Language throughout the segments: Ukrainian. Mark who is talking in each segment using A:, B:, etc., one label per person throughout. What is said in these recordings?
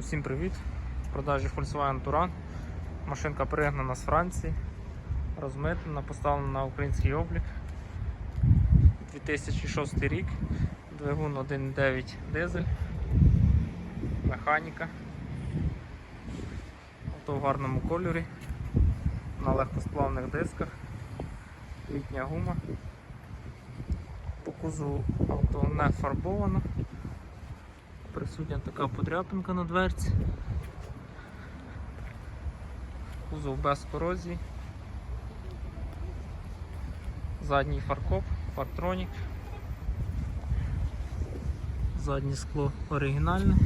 A: Всім привіт! В продажі Volkswagen Touran. Машинка пригнана з Франції, розмитнена, поставлена на український облік. 2006 рік, двигун 1.9 дизель, механіка. Авто в гарному кольорі, на легкосплавних дисках, літня гума. По кузову авто не фарбовано. Присутня така подряпинка на дверці. Кузов без корозії. Задній фаркоп, фартронік. Заднє скло оригінальне.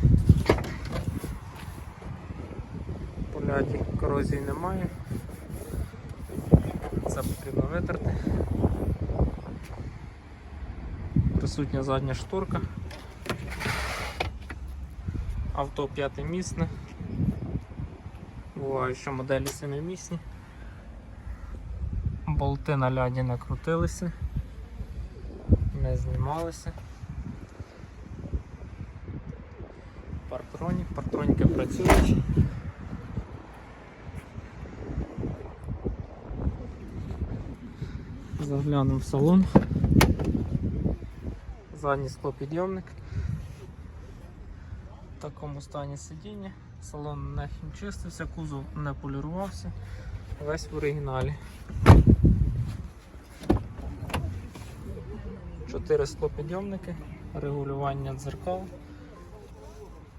A: Поляді корозії немає. Це потрібно витерти. Присутня задня шторка. Авто п'ятимісне. Буває, що моделі семимісні. Болти на ляді не крутилися, не знімалися. Парктронік, парктроніки працюють. Заглянемо в салон. Задній склопідйомник. Такому стані сидіння. Салон не хімчистився, кузов не полірувався. Весь в оригіналі. Чотири склопідйомники, регулювання дзеркал,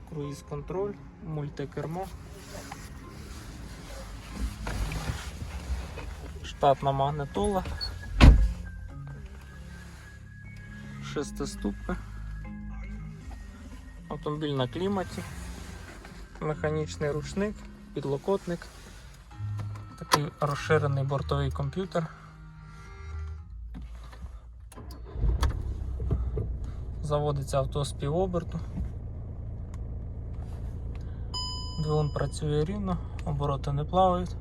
A: круїз контроль, мультикермо. Штатна магнитола. Шестиступка. Автомобіль на кліматі, механічний ручник, підлокотник, такий розширений бортовий комп'ютер. Заводиться авто з півоберту. Двигун працює рівно, обороти не плавають.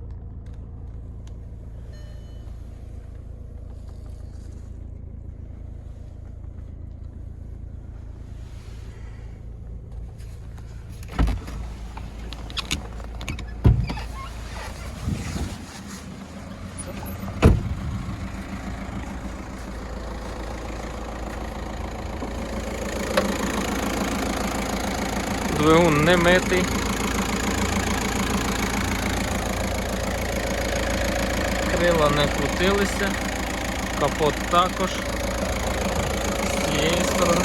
A: Двигун не митий. Крила не крутилися, капот також. З цієї сторони.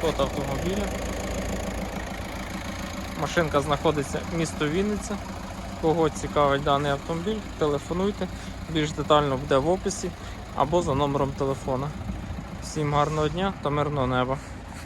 A: Код автомобіля. Машинка знаходиться місто Вінниця. Кого цікавить даний автомобіль, телефонуйте, більш детально буде в описі або за номером телефона. Всім гарного дня та мирного неба!